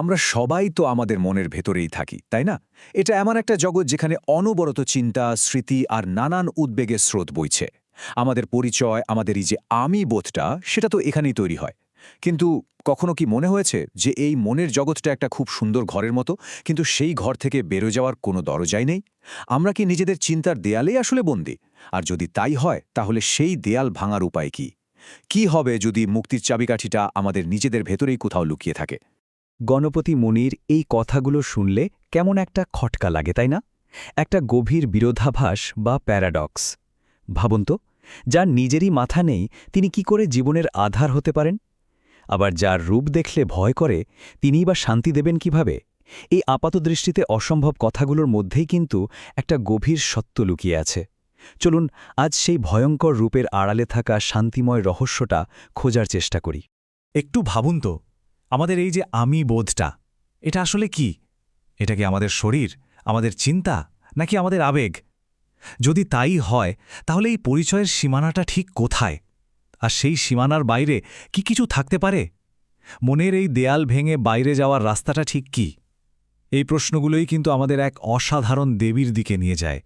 আমরা সবাই তো আমাদের মনের ভেতরেই থাকি, তাই না? এটা এমন একটা জগৎ যেখানে অনবরত চিন্তা, স্মৃতি আর নানান উদ্বেগের স্রোত বইছে। আমাদের পরিচয়, আমাদের এই যে আমি বোধটা, সেটা তো এখানেই তৈরি হয়। কিন্তু কখনো কি মনে হয়েছে যে এই মনের জগৎটা একটা খুব সুন্দর ঘরের মতো, কিন্তু সেই ঘর থেকে বেরো যাওয়ার কোনো দরজাই নেই? আমরা কি নিজেদের চিন্তার দেয়ালেই আসলে বন্দি? আর যদি তাই হয়, তাহলে সেই দেয়াল ভাঙার উপায় কি? কি হবে যদি মুক্তির চাবিকাঠিটা আমাদের নিজেদের ভেতরেই কোথাও লুকিয়ে থাকে? গণপতি মুনির এই কথাগুলো শুনলে কেমন একটা খটকা লাগে, তাই না? একটা গভীর বিরোধাভাস বা প্যারাডক্স। ভাবুন তো, যার নিজেরই মাথা নেই, তিনি কি করে জীবনের আধার হতে পারেন? আবার যার রূপ দেখলে ভয় করে, তিনিই বা শান্তি দেবেন কীভাবে? এই আপাতদৃষ্টিতে অসম্ভব কথাগুলোর মধ্যেই কিন্তু একটা গভীর সত্য লুকিয়ে আছে। চলুন, আজ সেই ভয়ঙ্কর রূপের আড়ালে থাকা শান্তিময় রহস্যটা খোঁজার চেষ্টা করি। একটু ভাবুন তো আমাদের এই যে আমি বোধটা, এটা আসলে কি? এটা কি আমাদের শরীর, আমাদের চিন্তা, নাকি আমাদের আবেগ? যদি তাই হয়, তাহলে এই পরিচয়ের সীমানাটা ঠিক কোথায়? আর সেই সীমানার বাইরে কি কিছু থাকতে পারে? মনের এই দেয়াল ভেঙে বাইরে যাওয়ার রাস্তাটা ঠিক কি? এই প্রশ্নগুলোই কিন্তু আমাদের এক অসাধারণ দেবীর দিকে নিয়ে যায়,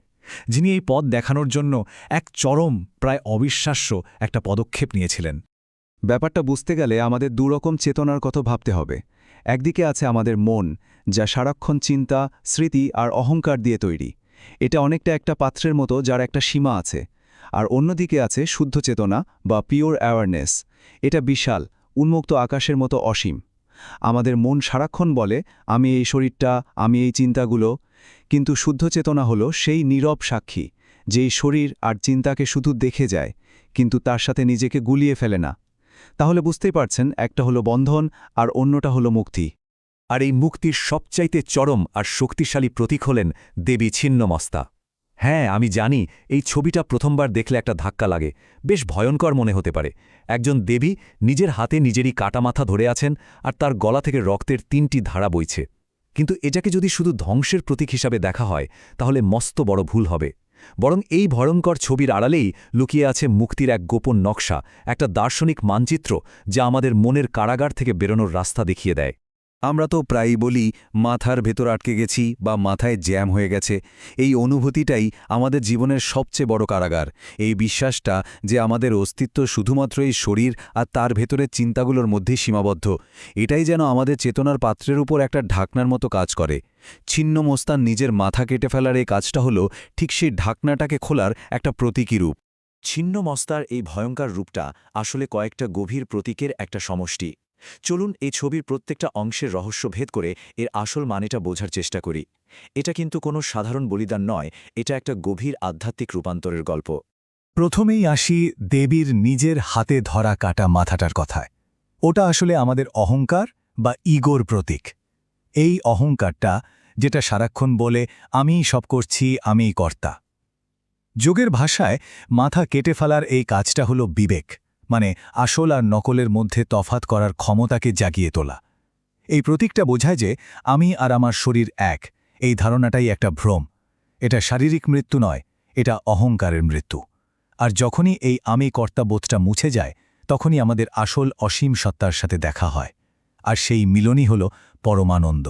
যিনি এই পথ দেখানোর জন্য এক চরম, প্রায় অবিশ্বাস্য একটা পদক্ষেপ নিয়েছিলেন। ব্যাপারটা বুঝতে গেলে আমাদের দুরকম চেতনার কথা ভাবতে হবে। একদিকে আছে আমাদের মন, যা সারাক্ষণ চিন্তা, স্মৃতি আর অহংকার দিয়ে তৈরি। এটা অনেকটা একটা পাত্রের মতো যার একটা সীমা আছে। আর অন্যদিকে আছে শুদ্ধ চেতনা বা পিওর অ্যাওয়ারনেস এটা বিশাল, উন্মুক্ত আকাশের মতো অসীম। আমাদের মন সারাক্ষণ বলে, আমি এই শরীরটা, আমি এই চিন্তাগুলো। কিন্তু শুদ্ধ চেতনা হলো সেই নীরব সাক্ষী, যেই শরীর আর চিন্তাকে শুধু দেখে যায়, কিন্তু তার সাথে নিজেকে গুলিয়ে ফেলে না। তাহলে বুঝতেই পারছেন, একটা হলো বন্ধন আর অন্যটা হলো মুক্তি। আর এই মুক্তির সবচাইতে চরম আর শক্তিশালী প্রতীক হলেন দেবী ছিন্নমস্তা। হ্যাঁ আমি জানি, এই ছবিটা প্রথমবার দেখলে একটা ধাক্কা লাগে, বেশ ভয়ঙ্কর মনে হতে পারে। একজন দেবী নিজের হাতে নিজেরই কাটা মাথা ধরে আছেন আর তার গলা থেকে রক্তের তিনটি ধারা বইছে। কিন্তু এটাকে যদি শুধু ধ্বংসের প্রতীক হিসাবে দেখা হয়, তাহলে মস্ত বড় ভুল হবে। বরং এই ভয়ঙ্কর ছবির আড়ালেই লুকিয়ে আছে মুক্তির এক গোপন নকশা, একটা দার্শনিক মানচিত্র যা আমাদের মনের কারাগার থেকে বেরোনোর রাস্তা দেখিয়ে দেয়। আমরা তো প্রায়ই বলি, মাথার ভেতর আটকে গেছি বা মাথায় জ্যাম হয়ে গেছে। এই অনুভূতিটাই আমাদের জীবনের সবচেয়ে বড় কারাগার। এই বিশ্বাসটা যে আমাদের অস্তিত্ব শুধুমাত্র এই শরীর আর তার ভেতরের চিন্তাগুলোর মধ্যেই সীমাবদ্ধ, এটাই যেন আমাদের চেতনার পাত্রের উপর একটা ঢাকনার মতো কাজ করে। ছিন্ন মোস্তান নিজের মাথা কেটে ফেলার এই কাজটা হলো ঠিক সেই ঢাকনাটাকে খোলার একটা প্রতীকী রূপ। ছিন্ন মস্তার এই ভয়ঙ্কর রূপটা আসলে কয়েকটা গভীর প্রতীকের একটা সমষ্টি। চলুন এই ছবির প্রত্যেকটা অংশের রহস্য ভেদ করে এর আসল মানেটা বোঝার চেষ্টা করি। এটা কিন্তু কোনো সাধারণ বলিদান নয়, এটা একটা গভীর আধ্যাত্মিক রূপান্তরের গল্প। প্রথমেই আসি দেবীর নিজের হাতে ধরা কাটা মাথাটার কথায়। ওটা আসলে আমাদের অহংকার বা ইগোর প্রতীক। এই অহংকারটা, যেটা সারাক্ষণ বলে, আমিই সব করছি, আমিই কর্তা। যোগের ভাষায়, মাথা কেটে ফেলার এই কাজটা হলো বিবেক। মানে আসল আর নকলের মধ্যে তফাত করার ক্ষমতাকে জাগিয়ে তোলা। এই প্রতীকটা বোঝায় যে আমি আর আমার শরীর এক, এই ধারণাটাই একটা ভ্রম। এটা শারীরিক মৃত্যু নয়, এটা অহংকারের মৃত্যু। আর যখনই এই আমি কর্তাবোধটা মুছে যায়, তখনই আমাদের আসল অসীম সত্তার সাথে দেখা হয়। আর সেই মিলনই হল পরমানন্দ।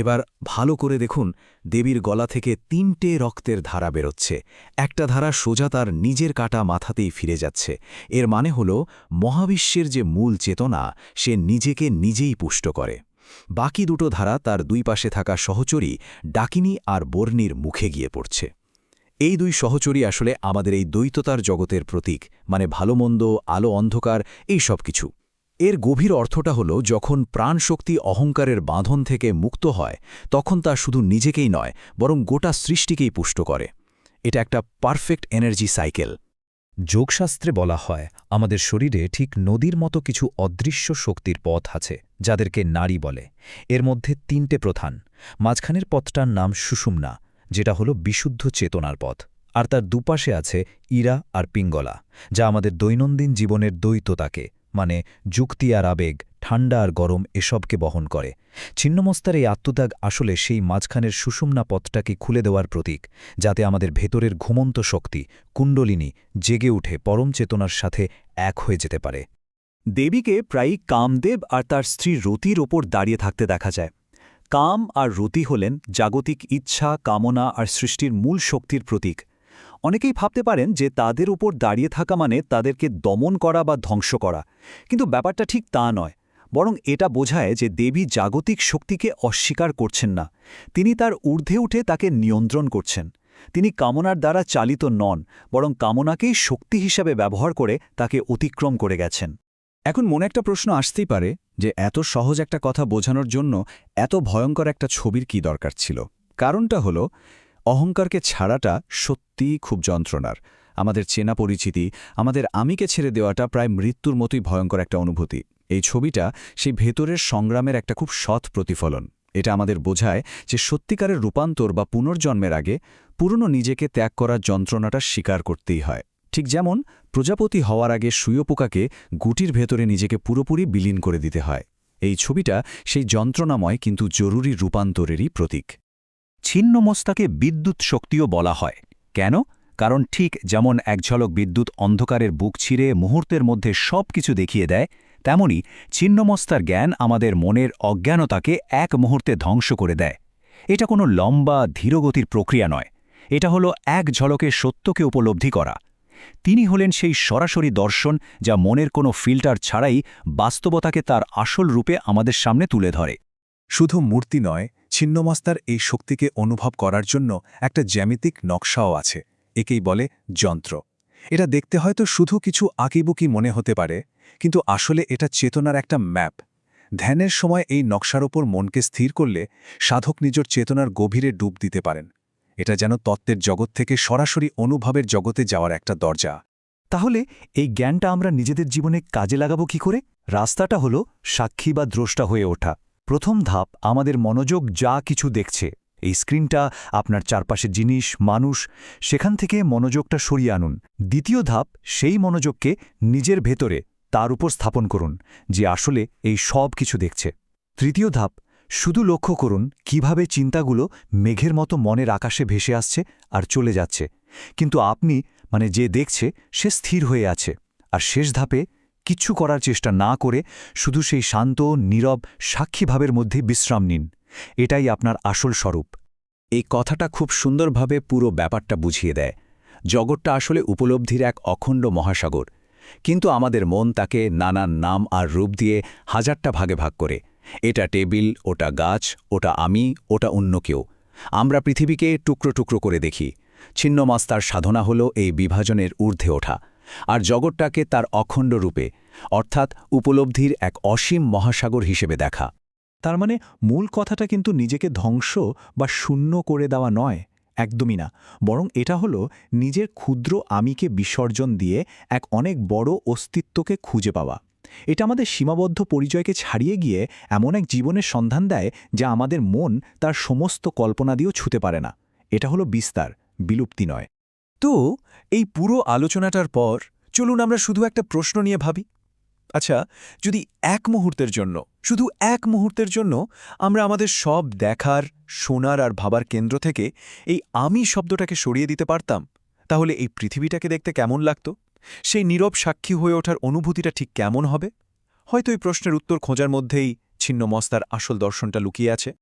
এবার ভালো করে দেখুন, দেবীর গলা থেকে তিনটে রক্তের ধারা বেরোচ্ছে। একটা ধারা সোজা তার নিজের কাটা মাথাতেই ফিরে যাচ্ছে। এর মানে হল, মহাবিশ্বের যে মূল চেতনা, সে নিজেকে নিজেই পুষ্ট করে। বাকি দুটো ধারা তার দুই পাশে থাকা সহচরী ডাকিনী আর বর্ণির মুখে গিয়ে পড়ছে। এই দুই সহচরী আসলে আমাদের এই দ্বৈততার জগতের প্রতীক মানে ভালোমন্দ আলো অন্ধকার, এই সব কিছু। এর গভীর অর্থটা হল, যখন প্রাণশক্তি অহংকারের বাঁধন থেকে মুক্ত হয়, তখন তা শুধু নিজেকেই নয়, বরং গোটা সৃষ্টিকেই পুষ্ট করে। এটা একটা পারফেক্ট এনার্জি সাইকেল। যোগশাস্ত্রে বলা হয়, আমাদের শরীরে ঠিক নদীর মতো কিছু অদৃশ্য শক্তির পথ আছে, যাদেরকে নারী বলে। এর মধ্যে তিনটে প্রধান। মাঝখানের পথটার নাম সুষুম্না, যেটা হলো বিশুদ্ধ চেতনার পথ। আর তার দুপাশে আছে ইরা আর পিঙ্গলা, যা আমাদের দৈনন্দিন জীবনের দ্বৈততাকে মানে যুক্তি আর আবেগ ঠান্ডা আর গরম এসবকে বহন করে। ছিন্নমস্তার এই আত্মত্যাগ আসলে সেই মাঝখানের সুষুম্না পথটাকে খুলে দেওয়ার প্রতীক, যাতে আমাদের ভেতরের ঘুমন্ত শক্তি, কুণ্ডলিনী, জেগে উঠে পরম চেতনার সাথে এক হয়ে যেতে পারে। দেবীকে প্রায়ই কামদেব আর তার স্ত্রী রতির ওপর দাঁড়িয়ে থাকতে দেখা যায়। কাম আর রতি হলেন জাগতিক ইচ্ছা, কামনা আর সৃষ্টির মূল শক্তির প্রতীক। অনেকেই ভাবতে পারেন যে তাদের উপর দাঁড়িয়ে থাকা মানে তাদেরকে দমন করা বা ধ্বংস করা। কিন্তু ব্যাপারটা ঠিক তা নয়। বরং এটা বোঝায় যে দেবী জাগতিক শক্তিকে অস্বীকার করছেন না। তিনি তার ঊর্ধ্বে উঠে তাকে নিয়ন্ত্রণ করছেন। তিনি কামনার দ্বারা চালিত নন, বরং কামনাকেই শক্তি হিসাবে ব্যবহার করে তাকে অতিক্রম করে গেছেন। এখন মনে একটা প্রশ্ন আসতেই পারে যে এত সহজ একটা কথা বোঝানোর জন্য এত ভয়ঙ্কর একটা ছবির কি দরকার ছিল? কারণটা হলো অহংকারকে ছাড়াটা সত্যিই খুব যন্ত্রণার। আমাদের চেনা পরিচিতি, আমাদের আমিকে ছেড়ে দেওয়াটা প্রায় মৃত্যুর মতোই ভয়ঙ্কর একটা অনুভূতি। এই ছবিটা সেই ভেতরের সংগ্রামের একটা খুব সৎ প্রতিফলন। এটা আমাদের বোঝায় যে সত্যিকারের রূপান্তর বা পুনর্জন্মের আগে পুরনো নিজেকে ত্যাগ করার যন্ত্রণাটা স্বীকার করতেই হয়। ঠিক যেমন প্রজাপতি হওয়ার আগে সুয়োপোকাকে গুটির ভেতরে নিজেকে পুরোপুরি বিলীন করে দিতে হয়। এই ছবিটা সেই যন্ত্রণাময় কিন্তু জরুরি রূপান্তরেরই প্রতীক। ছিন্নমস্তাকে বিদ্যুৎ শক্তিও বলা হয়। কেন? কারণ ঠিক যেমন এক ঝলক বিদ্যুৎ অন্ধকারের বুক ছিঁড়ে মুহূর্তের মধ্যে সব কিছু দেখিয়ে দেয়, তেমনি ছিন্নমস্তার জ্ঞান আমাদের মনের অজ্ঞানতাকে এক মুহূর্তে ধ্বংস করে দেয়। এটা কোনো লম্বা, ধীরগতির প্রক্রিয়া নয়। এটা হলো এক ঝলকে সত্যকে উপলব্ধি করা। তিনি হলেন সেই সরাসরি দর্শন যা মনের কোনো ফিল্টার ছাড়াই বাস্তবতাকে তার আসল রূপে আমাদের সামনে তুলে ধরে। শুধু মূর্তি নয় ছিন্নমস্তার এই শক্তিকে অনুভব করার জন্য একটা জ্যামিতিক নকশাও আছে, একেই বলে যন্ত্র। এটা দেখতে হয়তো শুধু কিছু আঁকিবুকি মনে হতে পারে, কিন্তু আসলে এটা চেতনার একটা ম্যাপ। ধ্যানের সময় এই নকশার ওপর মনকে স্থির করলে সাধক নিজের চেতনার গভীরে ডুব দিতে পারেন। এটা যেন তত্ত্বের জগৎ থেকে সরাসরি অনুভবের জগতে যাওয়ার একটা দরজা। তাহলে এই জ্ঞানটা আমরা নিজেদের জীবনে কাজে লাগাবো কি করে? রাস্তাটা হলো সাক্ষী বা দ্রষ্টা হয়ে ওঠা। প্রথম ধাপ, আমাদের মনোযোগ যা কিছু দেখছে। এই স্ক্রিনটা আপনার চারপাশের জিনিস, মানুষ, সেখান থেকে মনোযোগটা সরিয়ে আনুন। দ্বিতীয় ধাপ, সেই মনোযোগকে নিজের ভেতরে, তার উপর স্থাপন করুন, যে আসলে এই সব কিছু দেখছে। তৃতীয় ধাপ, শুধু লক্ষ্য করুন কীভাবে চিন্তাগুলো মেঘের মতো মনের আকাশে ভেসে আসছে আর চলে যাচ্ছে। কিন্তু আপনি মানে যে দেখছে, সে স্থির হয়ে আছে। আর শেষ ধাপে কিচ্ছু করার চেষ্টা না করে শুধু সেই শান্ত, নীরব সাক্ষীভাবের মধ্যে বিশ্রাম নিন। এটাই আপনার আসল স্বরূপ। এই কথাটা খুব সুন্দরভাবে পুরো ব্যাপারটা বুঝিয়ে দেয়। জগৎটা আসলে উপলব্ধির এক অখণ্ড মহাসাগর। কিন্তু আমাদের মন তাকে নানান নাম আর রূপ দিয়ে হাজারটা ভাগে ভাগ করে। এটা টেবিল, ওটা গাছ, ওটা আমি, ওটা অন্য কেউ। আমরা পৃথিবীকে টুকরো টুকরো করে দেখি। ছিন্নমাস্তার সাধনা হল এই বিভাজনের ঊর্ধ্বে ওঠা। আর জগৎটাকে তার অখণ্ড রূপে, অর্থাৎ উপলব্ধির এক অসীম মহাসাগর হিসেবে দেখা। তার মানে মূল কথাটা কিন্তু নিজেকে ধ্বংস বা শূন্য করে দেওয়া নয়, একদমই না। বরং এটা হলো নিজের ক্ষুদ্র আমিকে বিসর্জন দিয়ে এক অনেক বড় অস্তিত্বকে খুঁজে পাওয়া। এটা আমাদের সীমাবদ্ধ পরিচয়কে ছাড়িয়ে গিয়ে এমন এক জীবনের সন্ধান দেয় যা আমাদের মন তার সমস্ত কল্পনা দিয়েও ছুতে পারে না। এটা হলো বিস্তার, বিলুপ্তি নয়। তো, এই পুরো আলোচনাটার পর চলুন আমরা শুধু একটা প্রশ্ন নিয়ে ভাবি। আচ্ছা যদি এক মুহূর্তের জন্য, শুধু এক মুহূর্তের জন্য আমরা আমাদের সব দেখার, শোনার আর ভাবার কেন্দ্র থেকে এই আমি শব্দটাকে সরিয়ে দিতে পারতাম, তাহলে এই পৃথিবীটাকে দেখতে কেমন লাগত? সেই নীরব সাক্ষী হয়ে ওঠার অনুভূতিটা ঠিক কেমন হবে? হয়তো এই প্রশ্নের উত্তর খোঁজার মধ্যেই ছিন্নমস্তার আসল দর্শনটা লুকিয়ে আছে।